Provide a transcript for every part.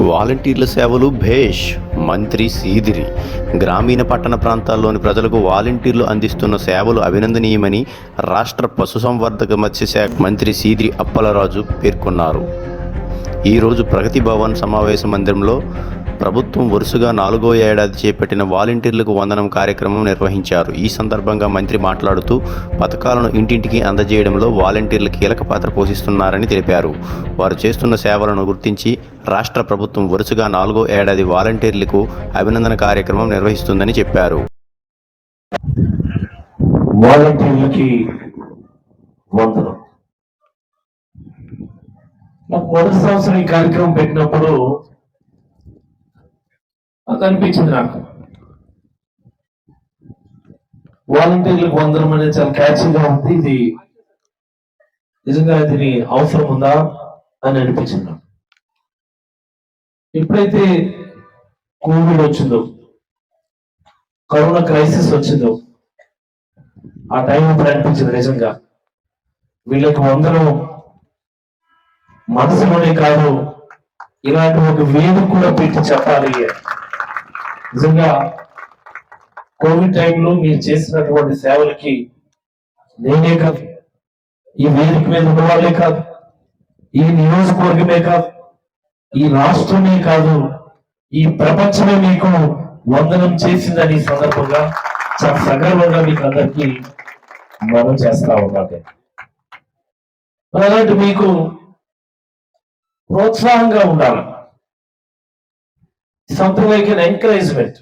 వాలంటీర్ల సేవలు భేష్ మంత్రి సీదిరి. గ్రామీణ పట్టణ ప్రాంతాల్లోని ప్రజలకు వాలంటీర్లు అందిస్తున్న సేవలు అభినందనీయమని రాష్ట్ర పశుసంవర్ధక మత్స్యశాఖ మంత్రి సీదిరి అప్పలరాజు పేర్కొన్నారు. ఈరోజు ప్రగతి భవన్ సమావేశ మందిరంలో ప్రభుత్వం వరుసగా నాలుగో ఏడాది చేపట్టిన వాలంటీర్లకు వందనం కార్యక్రమం నిర్వహించారు. ఈ సందర్భంగా మంత్రి మాట్లాడుతూ పథకాలను ఇంటింటికి అందజేయడంలో వాలంటీర్లు కీలక పాత్ర పోషిస్తున్నారని తెలిపారు. వారు చేస్తున్న సేవలను గుర్తించి రాష్ట్ర ప్రభుత్వం వరుసగా నాలుగో ఏడాది వాలంటీర్లకు అభినందన కార్యక్రమం నిర్వహిస్తుందని చెప్పారు. వాలంటీర్లకి వందనం. మొదటి సంవత్సరం ఈ కార్యక్రమం పెట్టినప్పుడు అనిపించింది నాకు. వాలంటీర్లకు వందనం అనేది చాలా క్యాచీగా ఉంది. ఇది నిజంగా దీని అవసరం ఉందా అని అనిపించింది నాకు. ఎప్పుడైతే కోవిడ్ వచ్చిందో కరోనా క్రైసిస్ వచ్చిందో ఆ టైం అప్పుడు అనిపించింది నిజంగా. వీళ్ళకి వందరం మనసులోనే కాదు ఇలాంటి ఒక వేదిక కూడా పెట్టి చెప్పాలి. నిజంగా కోవిడ్ టైంలో మీరు చేసినటువంటి సేవలకి నేనే కాదు. ఈ వేదిక మీద ఉన్నవాళ్ళే కాదు. ఈ నియోజకవర్గమే కాదు. ఈ రాష్ట్రమే కాదు. ఈ ప్రపంచమే మీకు వందనం చేసిందని సందర్భంగా చాలా సగర్వంగా మీకు అందరికీ మనం చేస్తా ఉండాలి అలాంటి మీకు ప్రోత్సాహంగా ఉండాలి. సంథింగ్ లైక్ ఎన్ ఎంకరేజ్మెంట్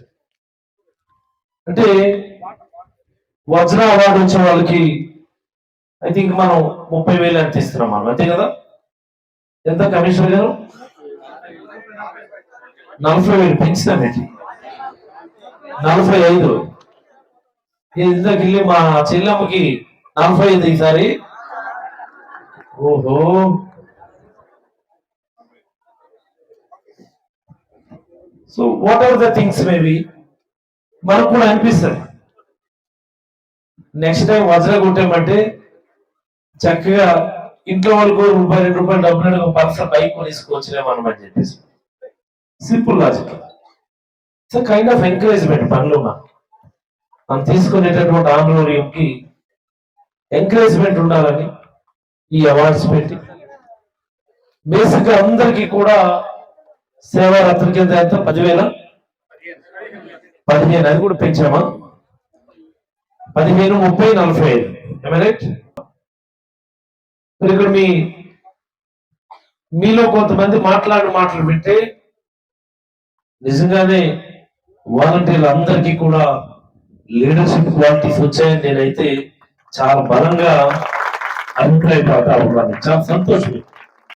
అంటే వజ్ర అవార్డు వచ్చే వాళ్ళకి ఐ థింక్ మనం ముప్పై వేలు ఎంత ఇస్తున్నాం మనం అంతే కదా? ఎంత కమిషనర్ గారు? నలభై వేలు పెంచుతామేంటి నలభై ఐదు. ఇందాక వెళ్ళి మా చెల్లమ్మకి నలభై ఐదు ఈసారి. ఓహో. So what are the things maybe మనకు కూడా అనిపిస్తుంది. నెక్స్ట్ టైం వజ్ర కొట్టామంటే చక్కగా ఇంట్లో వాళ్ళకు రూపాయి రెండు రూపాయలు డబ్బులు ఒక పర్సన్ బైక్ కొనేసుకోవచ్చులే అని చెప్పేసి. Simple logic so kind of encouragement పనులు మనం మనం తీసుకునేటటువంటి ఆందోళనకి ఎంకరేజ్మెంట్ ఉండాలని ఈ అవార్డ్స్ పెట్టి. బేసిక్గా అందరికీ కూడా సేవా రత్న కింద ఎంత? పదివేల? పదిహేను. అది కూడా పెంచామా? పదిహేను ముప్పై నలభై ఐదు. రైట్ మరి ఇక్కడ మీ మీలో కొంతమంది మాట్లాడిన మాటలు వింటే నిజంగానే వాలంటీర్లు అందరికీ కూడా లీడర్షిప్ క్వాలిటీస్ వచ్చాయని నేనైతే చాలా బలంగా అభిప్రాయపడతా ఉన్నాను. చాలా సంతోషం.